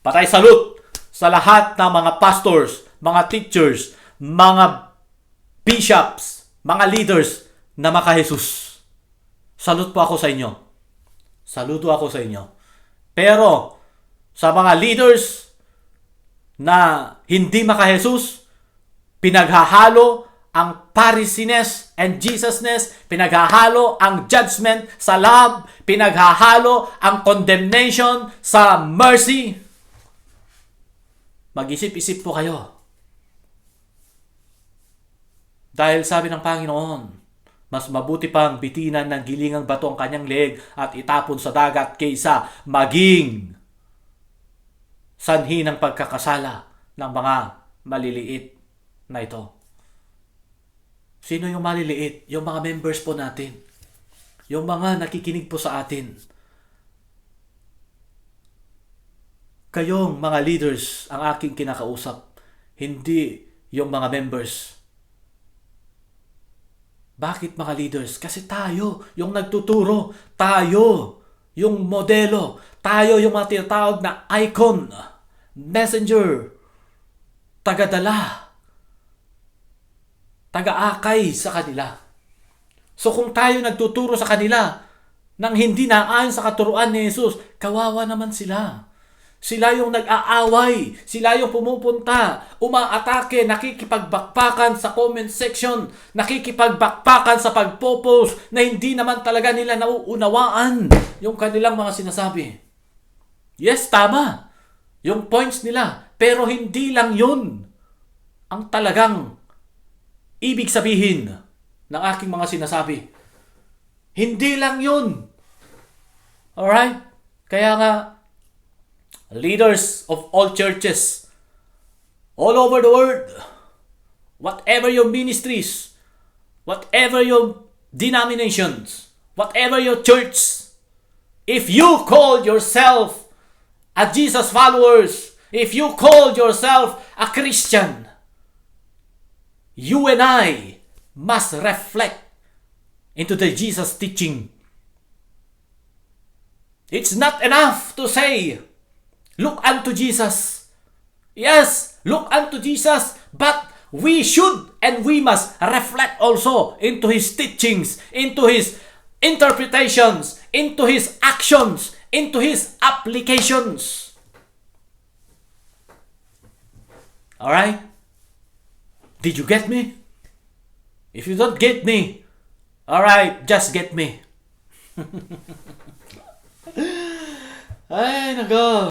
Patay salute sa lahat ng mga pastors, mga teachers, mga bishops, mga leaders na maka Jesus. Salute po ako sa inyo. Saludo ako sa inyo. Pero sa mga leaders na hindi maka Jesus, pinaghahalo ang Pharisiness and Jesusness, pinaghahalo ang judgment sa love, pinaghahalo ang condemnation sa mercy. Mag-isip-isip po kayo. Dahil sabi ng Panginoon, mas mabuti pang bitinan ng gilingang bato ang kanyang leeg at itapon sa dagat kaysa maging sanhi ng pagkakasala ng mga maliliit na ito. Sino yung maliliit? Yung mga members po natin. Yung mga nakikinig po sa atin. Kayong mga leaders ang aking kinakausap. Hindi yung mga members. Bakit mga leaders? Kasi tayo yung nagtuturo. Tayo yung modelo. Tayo yung mga tinatawag na icon, messenger, tagadala, taga-akay sa kanila. So kung tayo nagtuturo sa kanila nang hindi naayon sa katuruan ni Jesus, kawawa naman sila. Sila yung nag-aaway. Sila yung pumupunta, umaatake, nakikipagbakpakan sa comment section, nakikipagbakpakan sa pagpo-post na hindi naman talaga nila nauunawaan yung kanilang mga sinasabi. Yes, tama. Yung points nila. Pero hindi lang yun ang talagang ibig sabihin ng aking mga sinasabi. Hindi lang yun. Alright? Kaya nga, leaders of all churches, all over the world, whatever your ministries, whatever your denominations, whatever your church, if you call yourself a Jesus followers, if you call yourself a Christian, you and I must reflect into the Jesus teaching. It's not enough to say, look unto Jesus. Yes, look unto Jesus, but we should and we must reflect also into his teachings, into his interpretations, into his actions, into his applications. All right? Did you get me? If you don't get me, all right, just get me. Ay, nako.